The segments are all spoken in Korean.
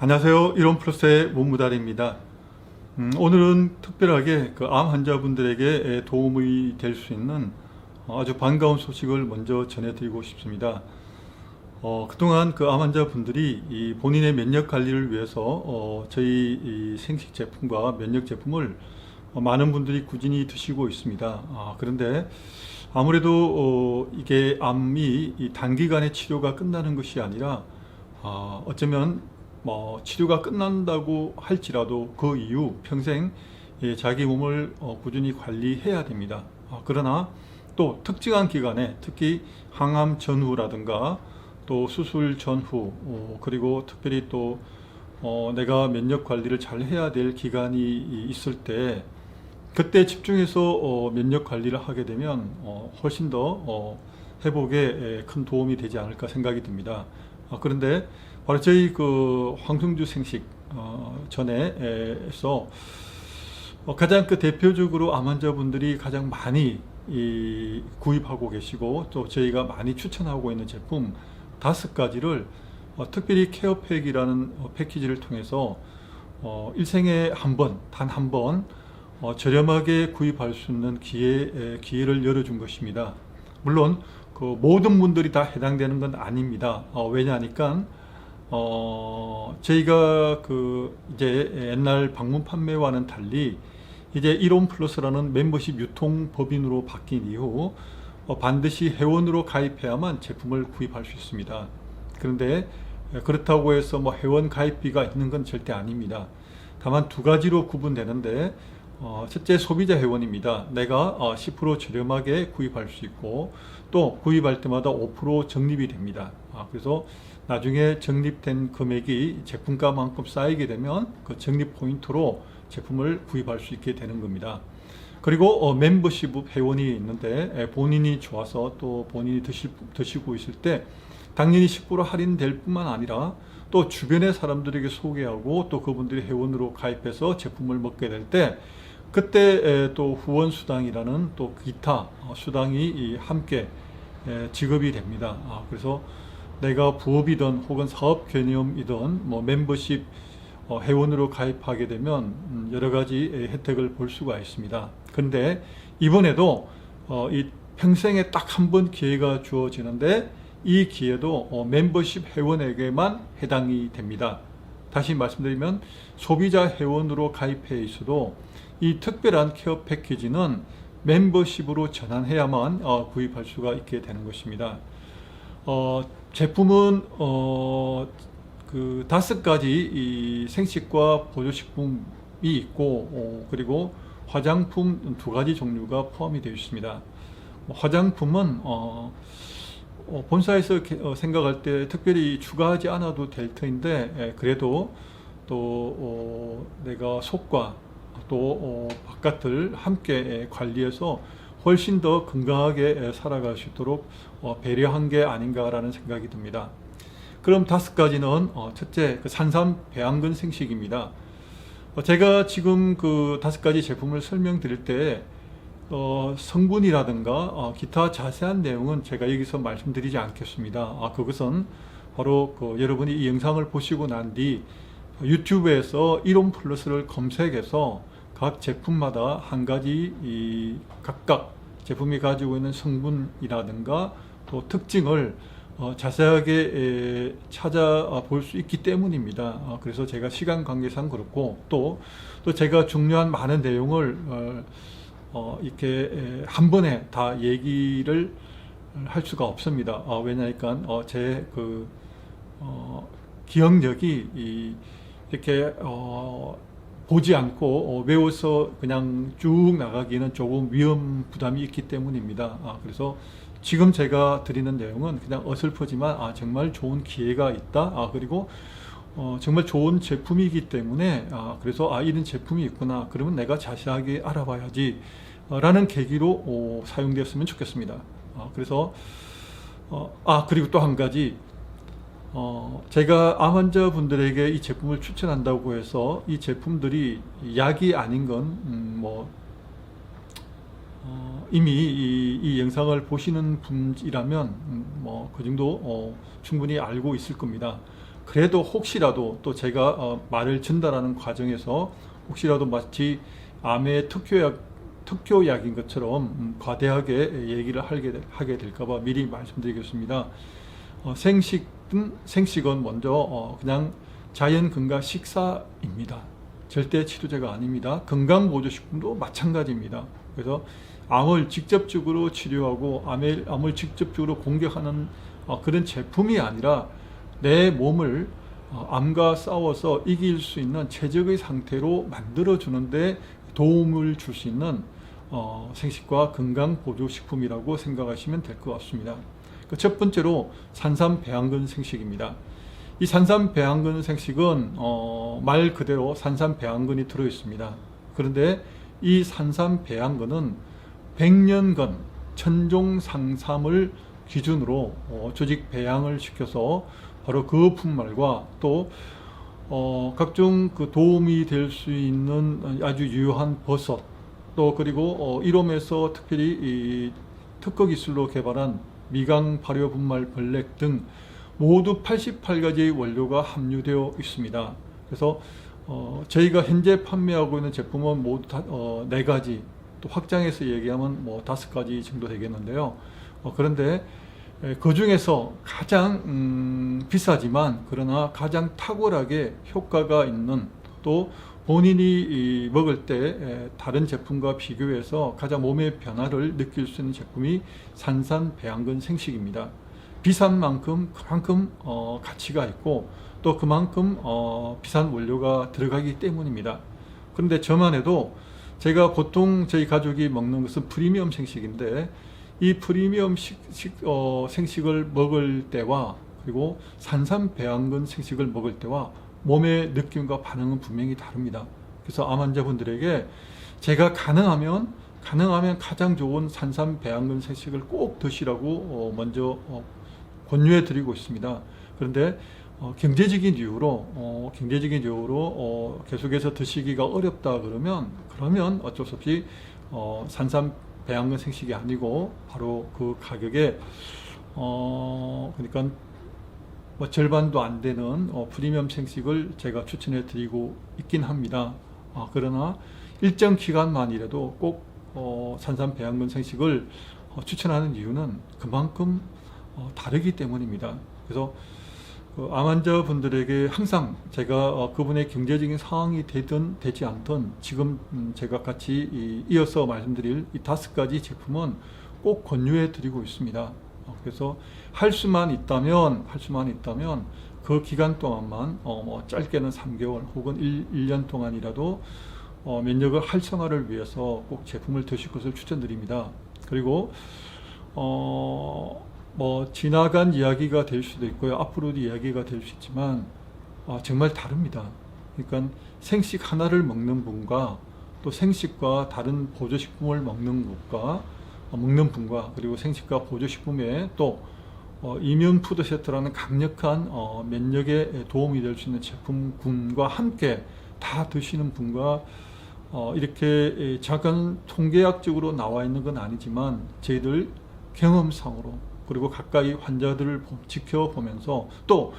안녕하세요. 이론 플러스의 문무달입니다. 음, 오늘은 특별하게 그 암 환자분들에게 도움이 될 수 있는 아주 반가운 소식을 먼저 전해드리고 싶습니다. 어, 그동안 그 암 환자분들이 이 본인의 면역 관리를 위해서 어, 저희 이 생식 제품과 면역 제품을 어, 많은 분들이 꾸준히 드시고 있습니다. 아, 그런데 아무래도 어, 이게 암이 이 단기간에 치료가 끝나는 것이 아니라 아, 어쩌면 뭐 치료가 끝난다고 할지라도 그 이후 평생 예, 자기 몸을 어, 꾸준히 관리해야 됩니다. 아, 그러나 또 특정한 기간에 특히 항암 전후라든가 또 수술 전후 어, 그리고 특별히 또 어, 내가 면역 관리를 잘 해야 될 기간이 이- 있을 때 그때 집중해서 어, 면역 관리를 하게 되면 어, 훨씬 더 어, 회복에 에, 큰 도움이 되지 않을까 생각이 듭니다. 아, 그런데 바로 저희 그 황성주 생식 어, 전에서 어, 가장 그 대표적으로 암 환자분들이 가장 많이 이 구입하고 계시고 또 저희가 많이 추천하고 있는 제품 다섯 가지를 어, 특별히 케어팩이라는 어, 패키지를 통해서 어, 일생에 한 번, 단 한번 어, 저렴하게 구입할 수 있는 기회, 에, 기회를 열어준 것입니다. 물론 그 모든 분들이 다 해당되는 건 아닙니다. 어, 왜냐하니까 어, 저희가 그 이제 옛날 방문 판매와는 달리 이제 이론 플러스라는 멤버십 유통 법인으로 바뀐 이후 어, 반드시 회원으로 가입해야만 제품을 구입할 수 있습니다. 그런데 그렇다고 해서 뭐 회원 가입비가 있는 건 절대 아닙니다. 다만 두 가지로 구분되는데 어, 첫째 소비자 회원입니다. 내가 어, 10% 저렴하게 구입할 수 있고 또 구입할 때마다 5% 적립이 됩니다. 아, 그래서 나중에 적립된 금액이 제품가만큼 쌓이게 되면 그 적립 포인트로 제품을 구입할 수 있게 되는 겁니다. 그리고 어, 멤버십 회원이 있는데 에, 본인이 좋아서 또 본인이 드실, 드시고 있을 때 당연히 10% 할인될 뿐만 아니라 또 주변의 사람들에게 소개하고 또 그분들이 회원으로 가입해서 제품을 먹게 될 때 그때 에, 또 후원 수당이라는 또 기타 어, 수당이 이 함께 에, 지급이 됩니다. 아, 그래서 내가 부업이든 혹은 사업 개념이든 뭐 멤버십 어, 회원으로 가입하게 되면 음, 여러 가지 에, 혜택을 볼 수가 있습니다. 그런데 이번에도 어, 이 평생에 딱 한 번 기회가 주어지는데 이 기회도 어, 멤버십 회원에게만 해당이 됩니다. 다시 말씀드리면 소비자 회원으로 가입해 있어도 이 특별한 케어 패키지는 멤버십으로 전환해야만 어, 구입할 수가 있게 되는 것입니다. 어, 제품은 어, 그 다섯 가지 이 생식과 보조식품이 있고 어, 그리고 화장품 두 가지 종류가 포함이 되어 있습니다. 화장품은 어, 어, 본사에서 어, 생각할 때 특별히 추가하지 않아도 될 터인데 예, 그래도 또 어, 내가 속과 또 어, 바깥을 함께 예, 관리해서 훨씬 더 건강하게 예, 살아갈 수 있도록 어, 배려한 게 아닌가라는 생각이 듭니다. 그럼 다섯 가지는 어, 첫째 그 산삼 배양근 생식입니다. 어, 제가 지금 그 다섯 가지 제품을 설명드릴 때 어, 성분이라든가 어, 기타 자세한 내용은 제가 여기서 말씀드리지 않겠습니다. 아, 그것은 바로 그 여러분이 이 영상을 보시고 난 뒤 유튜브에서 이론 플러스를 검색해서 각 제품마다 한 가지 이 각각 제품이 가지고 있는 성분이라든가 또 특징을 어, 자세하게 에, 찾아볼 수 있기 때문입니다. 어, 그래서 제가 시간 관계상 그렇고 또, 또 제가 중요한 많은 내용을 어, 어, 이렇게 에, 한 번에 다 얘기를 할 수가 없습니다. 어, 왜냐니까 어, 제그 어, 기억력이 이, 이렇게 어, 보지 않고 어, 외워서 그냥 쭉 나가기는 조금 위험 부담이 있기 때문입니다. 아, 그래서 지금 제가 드리는 내용은 그냥 어설프지만 아, 정말 좋은 기회가 있다. 아, 그리고 어, 정말 좋은 제품이기 때문에 아, 그래서 아 이런 제품이 있구나. 그러면 내가 자세하게 알아봐야지. 어, 라는 계기로 어, 사용되었으면 좋겠습니다. 어, 그래서 어, 아 그리고 또 한 가지 어, 제가 암 환자분들에게 이 제품을 추천한다고 해서 이 제품들이 약이 아닌 건, 음, 뭐, 어, 이미 이, 이 영상을 보시는 분이라면, 음, 뭐, 그 정도, 어, 충분히 알고 있을 겁니다. 그래도 혹시라도 또 제가 어, 말을 전달하는 과정에서 혹시라도 마치 암의 특효약 특효약인 것처럼 음, 과대하게 얘기를 하게, 될- 하게 될까봐 미리 말씀드리겠습니다. 어, 생식 은 생식은 먼저 어, 그냥 자연 건강 식사입니다. 절대 치료제가 아닙니다. 건강 보조식품도 마찬가지입니다. 그래서 암을 직접적으로 치료하고 암을, 암을 직접적으로 공격하는 어, 그런 제품이 아니라 내 몸을 어, 암과 싸워서 이길 수 있는 최적의 상태로 만들어 주는데 도움을 줄 수 있는 어, 생식과 건강 보조식품이라고 생각하시면 될 것 같습니다. 그 첫 번째로 산삼 배양근 생식입니다. 이 산삼 배양근 생식은 어, 말 그대로 산삼 배양근이 들어 있습니다. 그런데 이 산삼 배양근은 100년간 천종 상삼을 기준으로 어, 조직 배양을 시켜서 바로 그 분말과 또 어, 각종 그 도움이 될 수 있는 아주 유효한 버섯 또 그리고 어, 이롬에서 특별히 이 특허 기술로 개발한 미강 발효 분말 벌렉 등 모두 88가지의 원료가 함유되어 있습니다. 그래서 어, 저희가 현재 판매하고 있는 제품은 모두 다, 어, 네 가지 또 확장해서 얘기하면 뭐 다섯 가지 정도 되겠는데요. 어, 그런데 그 중에서 가장 음, 비싸지만 그러나 가장 탁월하게 효과가 있는 또 본인이 이, 먹을 때 에, 다른 제품과 비교해서 가장 몸의 변화를 느낄 수 있는 제품이 산산 배양근 생식입니다. 비싼 만큼 그만큼 어, 가치가 있고 또 그만큼 어, 비싼 원료가 들어가기 때문입니다. 그런데 저만 해도 제가 보통 저희 가족이 먹는 것은 프리미엄 생식인데 이 프리미엄 식, 식, 어, 생식을 먹을 때와 그리고 산삼 배양근 생식을 먹을 때와 몸의 느낌과 반응은 분명히 다릅니다. 그래서 암 환자분들에게 제가 가능하면 가능하면 가장 좋은 산삼 배양근 생식을 꼭 드시라고 어, 먼저 어, 권유해 드리고 있습니다. 그런데 어, 경제적인 이유로 어, 경제적인 이유로 어, 계속해서 드시기가 어렵다 그러면 그러면 어쩔 수 없이 어, 산삼 배양근 생식이 아니고 바로 그 가격에 어 그러니까 뭐 절반도 안 되는 어, 프리미엄 생식을 제가 추천해 드리고 있긴 합니다. 아, 그러나 일정 기간만이라도 꼭 어, 산삼 배양근 생식을 어, 추천하는 이유는 그만큼 어, 다르기 때문입니다. 그래서 그 암 환자 분들에게 항상 제가 어, 그분의 경제적인 상황이 되든 되지 않든 지금 음, 제가 같이 이, 이어서 말씀드릴 이 다섯 가지 제품은 꼭 권유해 드리고 있습니다. 어, 그래서 할 수만 있다면 할 수만 있다면 그 기간 동안만 어, 뭐 짧게는 3개월 혹은 1, 1년 동안이라도 어, 면역을 활성화를 위해서 꼭 제품을 드실 것을 추천드립니다. 그리고 어, 뭐 지나간 이야기가 될 수도 있고요. 앞으로도 이야기가 될 수 있지만 아, 정말 다릅니다. 그러니까 생식 하나를 먹는 분과 또 생식과 다른 보조식품을 먹는 것과 어, 먹는 분과 그리고 생식과 보조식품에 또 어, 이뮨 푸드 세트라는 강력한 어, 면역에 도움이 될 수 있는 제품군과 함께 다 드시는 분과 어, 이렇게 에, 잠깐 통계학적으로 나와 있는 건 아니지만 저희들 경험상으로 그리고 가까이 환자들을 보- 지켜보면서 또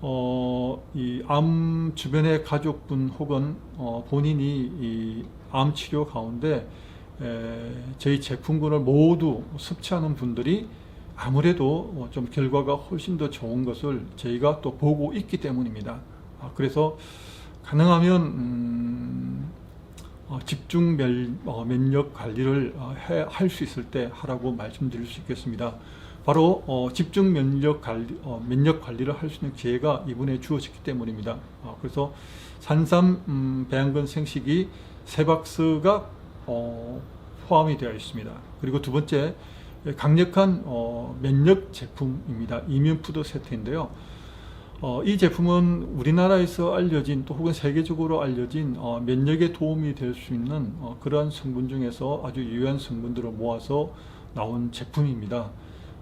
어, 이암 주변의 가족분 혹은 어, 본인이 이 암 치료 가운데 에, 저희 제품군을 모두 섭취하는 분들이 아무래도 어, 좀 결과가 훨씬 더 좋은 것을 저희가 또 보고 있기 때문입니다. 아, 그래서 가능하면 음, 어, 집중 면, 어, 면역 관리를 어, 할수 있을 때 하라고 말씀드릴 수 있겠습니다. 바로 어, 집중 면역 관리, 어, 면역 관리를 할 수 있는 기회가 이번에 주어졌기 때문입니다. 어, 그래서 산삼 음, 배양근 생식이 세 박스가 어, 포함이 되어 있습니다. 그리고 두 번째 강력한 어, 면역 제품입니다. 이뮨 푸드 세트인데요. 어, 이 제품은 우리나라에서 알려진 또 혹은 세계적으로 알려진 어, 면역에 도움이 될 수 있는 어, 그러한 성분 중에서 아주 유효한 성분들을 모아서 나온 제품입니다.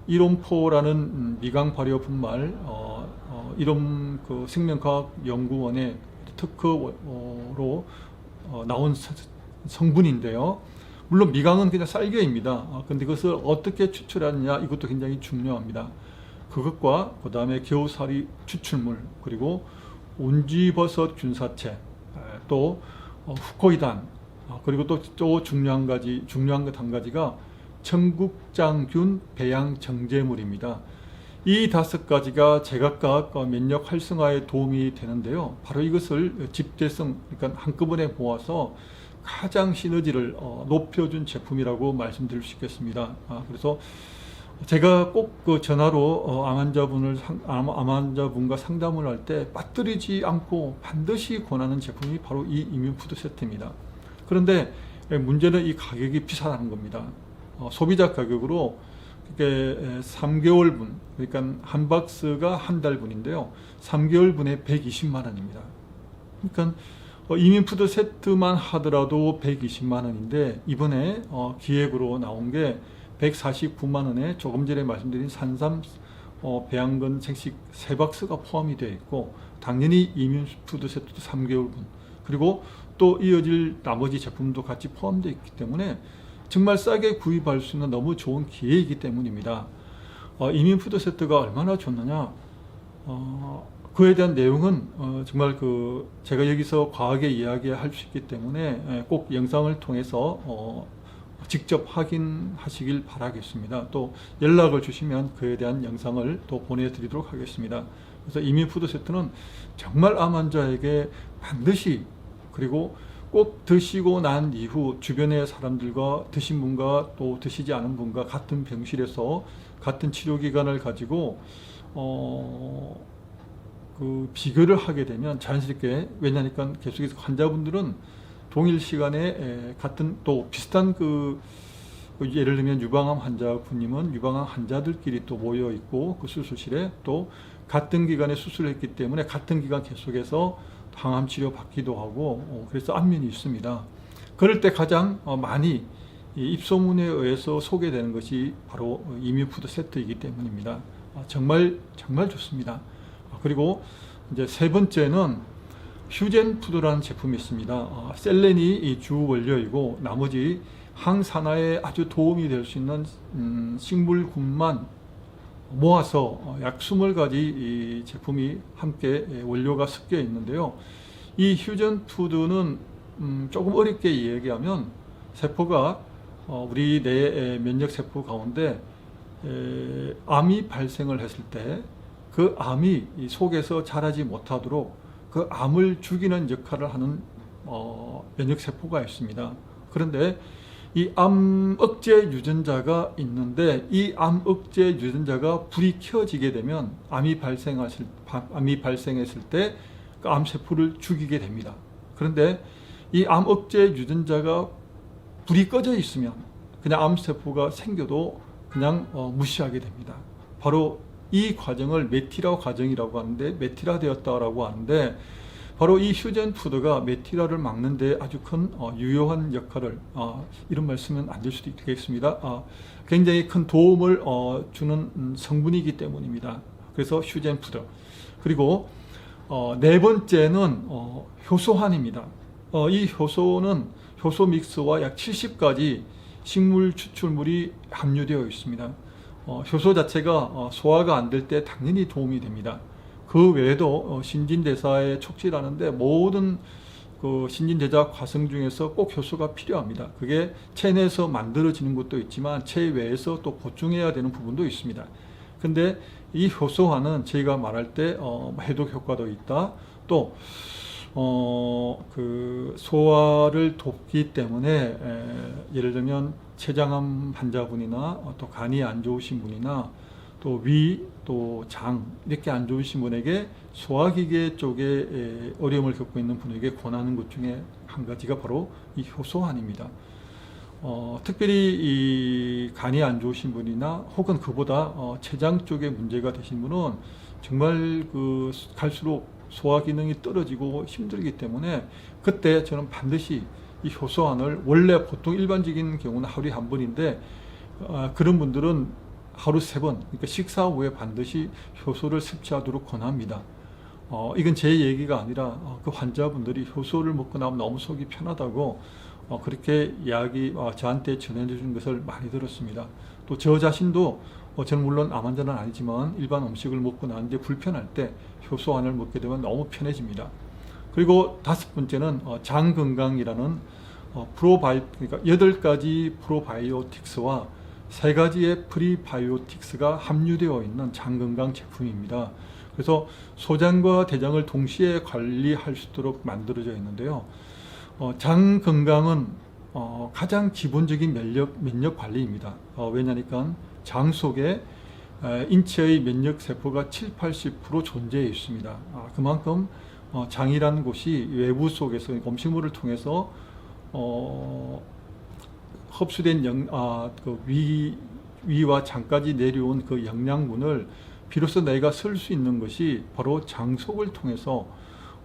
이롬포라는 음, 미강 발효 분말 어, 어, 이롬 그 생명과학 연구원의 특허로 어, 나온 사- 성분인데요. 물론 미강은 그냥 쌀겨입니다. 어, 근데 그것을 어떻게 추출하느냐 이것도 굉장히 중요합니다. 그것과 그 다음에 겨우살이 추출물 그리고 운지버섯 균사체 에, 또 어, 후코이단 어, 그리고 또, 또 중요한 가지 중요한 것 한 가지가 청국장균 배양 정제물입니다. 이 다섯 가지가 제각각 어, 면역 활성화에 도움이 되는데요. 바로 이것을 집대성 그러니까 한꺼번에 모아서 가장 시너지를 어, 높여준 제품이라고 말씀드릴 수 있겠습니다. 아, 그래서 제가 꼭 그 전화로 어, 암 환자분을 상, 암, 암 환자분과 상담을 할 때 빠뜨리지 않고 반드시 권하는 제품이 바로 이 이뮨푸드 세트입니다. 그런데 문제는 이 가격이 비싸다는 겁니다. 어, 소비자 가격으로 이게 3개월분 그러니까 한 박스가 한 달분인데요. 3개월분에 120만 원입니다. 그러니까 어, 이민푸드 세트만 하더라도 120만 원인데 이번에 어, 기획으로 나온 게 149만 원에 조금 전에 말씀드린 산삼 어, 배양건 생식 세 박스가 포함이 되어 있고 당연히 이민푸드 세트도 3개월분 그리고 또 이어질 나머지 제품도 같이 포함되어 있기 때문에 정말 싸게 구입할 수 있는 너무 좋은 기회이기 때문입니다. 어, 이민푸드 세트가 얼마나 좋느냐? 어, 그에 대한 내용은 어, 정말 그 제가 여기서 과하게 이야기할 수 있기 때문에 예, 꼭 영상을 통해서 어, 직접 확인하시길 바라겠습니다. 또 연락을 주시면 그에 대한 영상을 또 보내드리도록 하겠습니다. 그래서 이민 푸드 세트는 정말 암 환자에게 반드시 그리고 꼭 드시고 난 이후 주변의 사람들과 드신 분과 또 드시지 않은 분과 같은 병실에서 같은 치료 기간을 가지고 어, 그 비교를 하게 되면 자연스럽게 왜냐니까 계속해서 환자분들은 동일 시간에 에, 같은 또 비슷한 그, 그 예를 들면 유방암 환자분님은 유방암 환자들끼리 또 모여 있고 그 수술실에 또 같은 기간에 수술했기 때문에 같은 기간 계속해서 항암 치료 받기도 하고 어, 그래서 안면이 있습니다. 그럴 때 가장 어, 많이 이 입소문에 의해서 소개되는 것이 바로 이뮤푸드 세트이기 때문입니다. 아, 정말 정말 좋습니다. 아, 그리고 이제 세 번째는 휴젠 푸드라는 제품이 있습니다. 어, 셀렌이 이주 원료이고 나머지 항산화에 아주 도움이 될 수 있는 음, 식물군만 모아서 어, 약 20가지 이 제품이 함께 예, 원료가 섞여 있는데요. 이 휴전 푸드는 음, 조금 어렵게 이야기하면 세포가 어, 우리 뇌의 면역 세포 가운데 에, 암이 발생을 했을 때 그 암이 이 속에서 자라지 못하도록 그 암을 죽이는 역할을 하는 어, 면역 세포가 있습니다. 그런데 이 암 억제 유전자가 있는데 이 암 억제 유전자가 불이 켜지게 되면 암이 발생하실 암이 발생했을 때 그 암 세포를 죽이게 됩니다. 그런데 이 암 억제 유전자가 불이 꺼져 있으면 그냥 암 세포가 생겨도 그냥 어, 무시하게 됩니다. 바로 이 과정을 메티라 과정이라고 하는데 메티라 되었다라고 하는데 바로 이 휴전 푸드가 메티라를 막는데 아주 큰 어, 유효한 역할을 어, 이런 말씀은 안 될 수도 있겠습니다. 어, 굉장히 큰 도움을 어, 주는 음, 성분이기 때문입니다. 그래서 휴전 푸드 그리고 어, 네 번째는 어, 효소환입니다. 어, 이 효소는 효소 믹스와 약 70가지 식물 추출물이 함유되어 있습니다. 어, 효소 자체가 어, 소화가 안 될 때 당연히 도움이 됩니다. 그 외에도 어, 신진대사에 촉진하는데 모든 그 신진대사 과정 중에서 꼭 효소가 필요합니다. 그게 체내에서 만들어지는 것도 있지만 체외에서 또 보충해야 되는 부분도 있습니다. 근데 이 효소화는 저희가 말할 때 어, 해독 효과도 있다. 또 어, 그 소화를 돕기 때문에 에, 예를 들면 췌장암 환자분이나 어, 또 간이 안 좋으신 분이나 또 위, 또 장 이렇게 안 좋으신 분에게 소화기계 쪽에 에, 어려움을 겪고 있는 분에게 권하는 것 중에 한 가지가 바로 이 효소환입니다. 어, 특별히 이 간이 안 좋으신 분이나 혹은 그보다 어, 췌장 쪽에 문제가 되신 분은 정말 그 갈수록 소화 기능이 떨어지고 힘들기 때문에 그때 저는 반드시 이 효소환을 원래 보통 일반적인 경우는 하루에 한 번인데 어, 그런 분들은 하루 세 번, 그러니까 식사 후에 반드시 효소를 섭취하도록 권합니다. 어, 이건 제 얘기가 아니라 어, 그 환자분들이 효소를 먹고 나면 너무 속이 편하다고 어, 그렇게 이야기 어, 저한테 전해주신 것을 많이 들었습니다. 또 저 자신도 어, 저는 물론 암 환자는 아니지만 일반 음식을 먹고 나는데 불편할 때 효소환을 먹게 되면 너무 편해집니다. 그리고 다섯 번째는 어, 장 건강이라는 어, 프로바이 그러니까 여덟 가지 프로바이오틱스와 세 가지의 프리바이오틱스가 함유되어 있는 장 건강 제품입니다. 그래서 소장과 대장을 동시에 관리할 수 있도록 만들어져 있는데요. 어, 장 건강은 어, 가장 기본적인 면역, 면역 관리입니다. 어, 왜냐니까 장 속에 에, 인체의 면역 세포가 7, 80% 존재해 있습니다. 아, 그만큼 어, 장이라는 곳이 외부 속에서 음식물을 통해서 어, 흡수된 영, 아, 그 위, 위와 장까지 내려온 그 영양분을 비로소 내가 쓸 수 있는 것이 바로 장 속을 통해서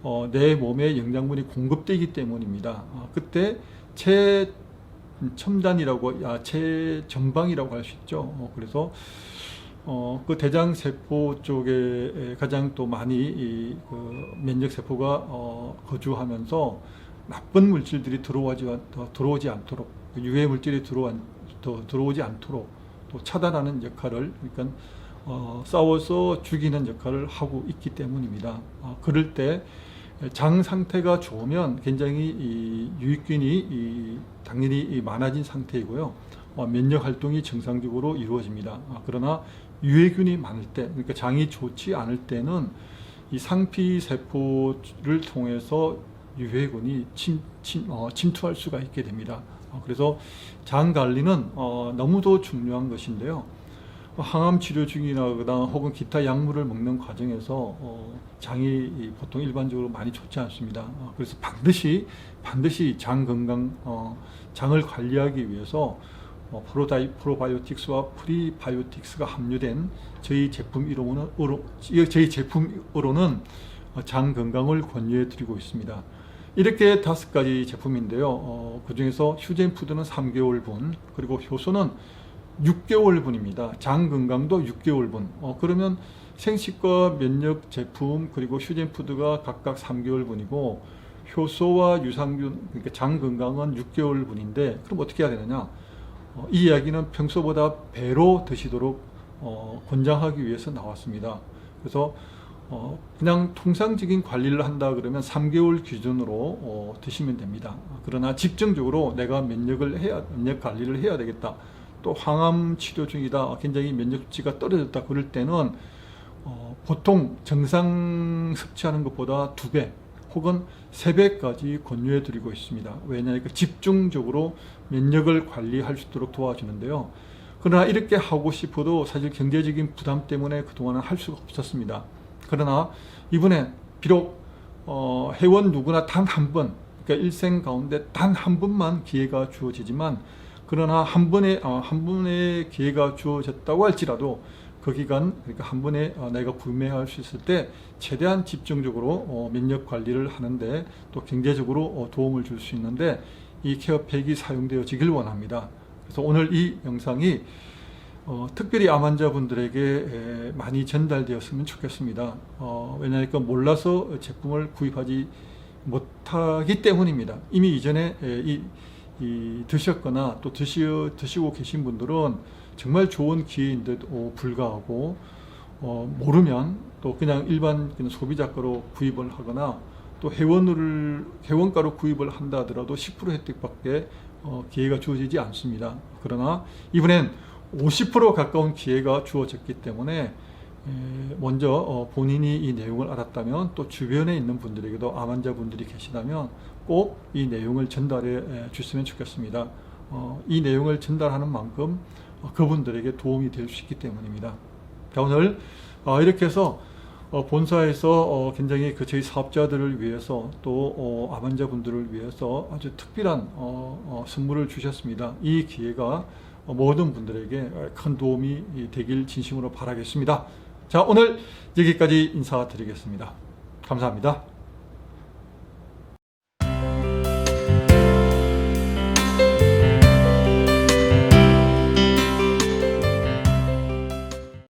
어, 내 몸에 영양분이 공급되기 때문입니다. 아, 그때 최첨단이라고, 아, 최전방이라고 할 수 있죠. 어, 그래서 어, 그 대장 세포 쪽에 가장 또 많이 이, 그 면역 세포가 어, 거주하면서 나쁜 물질들이 들어오지, 들어오지 않도록 유해 물질이 들어와, 더 들어오지 않도록 또 차단하는 역할을 그러니까 어, 싸워서 죽이는 역할을 하고 있기 때문입니다. 어, 그럴 때 장 상태가 좋으면 굉장히 이 유익균이 이 당연히 이 많아진 상태이고요. 어, 면역 활동이 정상적으로 이루어집니다. 아, 그러나 유해균이 많을 때, 그러니까 장이 좋지 않을 때는 이 상피 세포를 통해서 유해균이 침, 침, 어, 침투할 수가 있게 됩니다. 어, 그래서 장 관리는 어, 너무도 중요한 것인데요. 항암 치료 중이라거나 혹은 기타 약물을 먹는 과정에서 어, 장이 이 보통 일반적으로 많이 좋지 않습니다. 어, 그래서 반드시 반드시 장 건강 어, 장을 관리하기 위해서 어, 프로다이, 프로바이오틱스와 프리바이오틱스가 함유된 저희 제품 이름으로 으로- 저희 제품으로는 어, 장 건강을 권유해 드리고 있습니다. 이렇게 다섯 가지 제품인데요. 어, 그 중에서 휴젠 푸드는 3개월분, 그리고 효소는 6개월분입니다. 장 건강도 6개월분. 어, 그러면 생식과 면역 제품 그리고 휴젠 푸드가 각각 3개월분이고 효소와 유산균 그러니까 장 건강은 6개월분인데 그럼 어떻게 해야 되느냐? 어, 이 이야기는 평소보다 배로 드시도록 어, 권장하기 위해서 나왔습니다. 그래서 어, 그냥 통상적인 관리를 한다 그러면 3개월 기준으로 어, 드시면 됩니다. 그러나 집중적으로 내가 면역을 해야 면역 관리를 해야 되겠다. 또 항암 치료 중이다. 굉장히 면역치가 떨어졌다. 그럴 때는 어, 보통 정상 섭취하는 것보다 두 배 혹은 세 배까지 권유해 드리고 있습니다. 왜냐하면 집중적으로 면역을 관리할 수 있도록 도와주는데요. 그러나 이렇게 하고 싶어도 사실 경제적인 부담 때문에 그동안은 할 수가 없었습니다. 그러나 이번에 비록 어, 회원 누구나 단 한 번, 그러니까 일생 가운데 단 한 번만 기회가 주어지지만 그러나 한 번에 어, 한 번의 기회가 주어졌다고 할지라도 그 기간 그러니까 한 번에 어, 내가 구매할 수 있을 때 최대한 집중적으로 어, 면역 관리를 하는데 또 경제적으로 어, 도움을 줄 수 있는데 이 케어팩이 사용되어지길 원합니다. 그래서 오늘 이 영상이 어, 특별히 암 환자분들에게 에, 많이 전달되었으면 좋겠습니다. 어, 왜냐하면 몰라서 제품을 구입하지 못하기 때문입니다. 이미 이전에 에, 이, 이 드셨거나 또 드시, 드시고 계신 분들은 정말 좋은 기회인데도 불구하고 어, 모르면 또 그냥 일반 그냥 소비자가로 구입을 하거나 또 회원을 회원가로 구입을 한다 하더라도 10% 혜택밖에 어, 기회가 주어지지 않습니다. 그러나 이번엔 50% 가까운 기회가 주어졌기 때문에 에, 먼저 어, 본인이 이 내용을 알았다면 또 주변에 있는 분들에게도 암 환자분들이 계시다면 꼭 이 내용을 전달해 에, 주시면 좋겠습니다. 어, 이 내용을 전달하는 만큼 어, 그분들에게 도움이 될 수 있기 때문입니다. 자, 오늘 어, 이렇게 해서 어, 본사에서 어, 굉장히 그 저희 사업자들을 위해서 또 어, 암 환자분들을 위해서 아주 특별한 어, 어, 선물을 주셨습니다. 이 기회가 어, 모든 분들에게 큰 도움이 되길 진심으로 바라겠습니다. 자, 오늘 여기까지 인사드리겠습니다. 감사합니다.